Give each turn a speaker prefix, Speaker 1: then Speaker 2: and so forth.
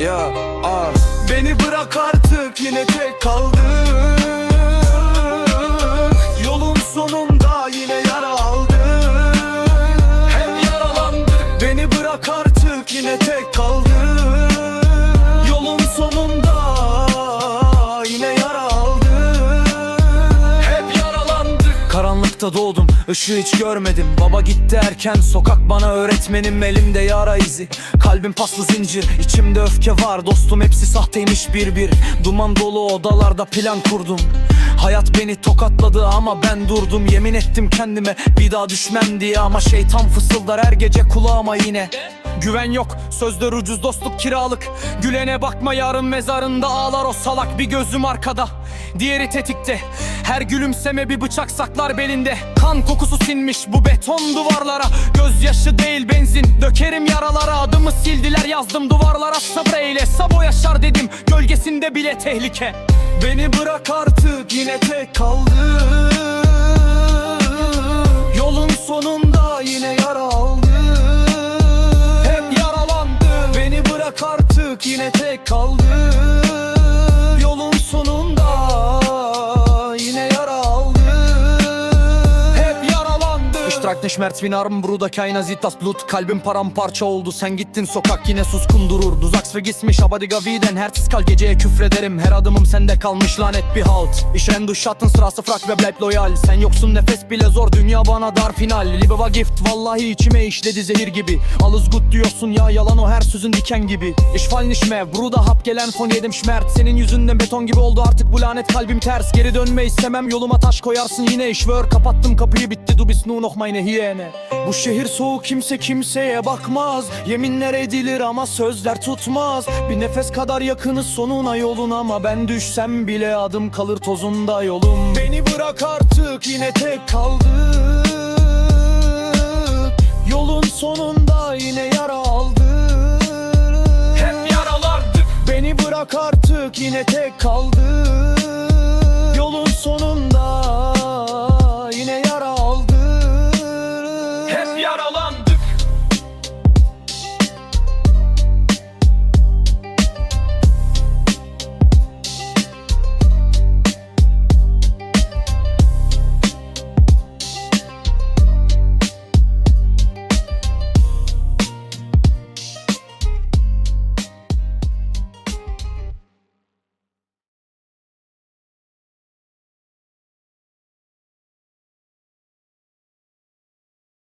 Speaker 1: Ya ah. Beni bırak artık yine tek kaldım Karanlıkta doğdum, ışığı hiç görmedim. Baba gitti erken, sokak bana öğretmenim. Elimde yara izi, kalbim paslı zincir. İçimde öfke var, dostum hepsi sahteymiş bir bir. Duman dolu odalarda plan kurdum. Hayat beni tokatladı ama ben durdum. Yemin ettim kendime bir daha düşmem diye. Ama şeytan fısıldar her gece kulağıma yine. Güven yok, sözler ucuz dostluk kiralık. Gülene bakma yarın mezarında ağlar o salak Bir gözüm arkada, diğeri tetikte Her gülümseme bir bıçak saklar belinde. Kan kokusu sinmiş bu beton duvarlara. Gözyaşı değil benzin, dökerim yaralara. Adımı sildiler yazdım duvarlara. Sabreyle Sabo yaşar dedim, gölgesinde bile tehlike. Beni bırak artık yine tek kaldım. Yolun sonunda yine yara Schmerz wie Narben, Bruder, keiner sieht das Blut. Kalbim paramparça oldu, sen gittin sokak yine suskun durur. Du sagst vergiss mich, aber Digga wie denn Herz kal. Geceye küfrederim. Her adımım sende kalmış lanet bir halt. Ich renn durch Schattenstraße, frag wer bleibt loyal. Sen yoksun nefes bile zor, dünya bana dar final. Liebe war gift, vallahi içime işledi zehir gibi. Alles gut diyorsun ya yalan o her sözün diken gibi. Ich fall nicht mehr, Bruder hap gelen von yedim Schmerz Senin yüzünden beton gibi oldu artık bu lanet kalbim ters. Geri dönme istemem yoluma taş koyarsın yine. İch schwör Kapattım kapıyı bitti. Du bist nur noch meine Hyäne Bu şehir soğuk kimse kimseye bakmaz. Yeminler edilir ama sözler tutmaz. Bir nefes kadar yakınız sonuna yolun ama Ben düşsem bile adım kalır tozunda yolum. Beni bırak artık yine tek kaldım Yolun sonunda yine yara aldım Hep yaralardık. Beni bırak artık yine tek kaldım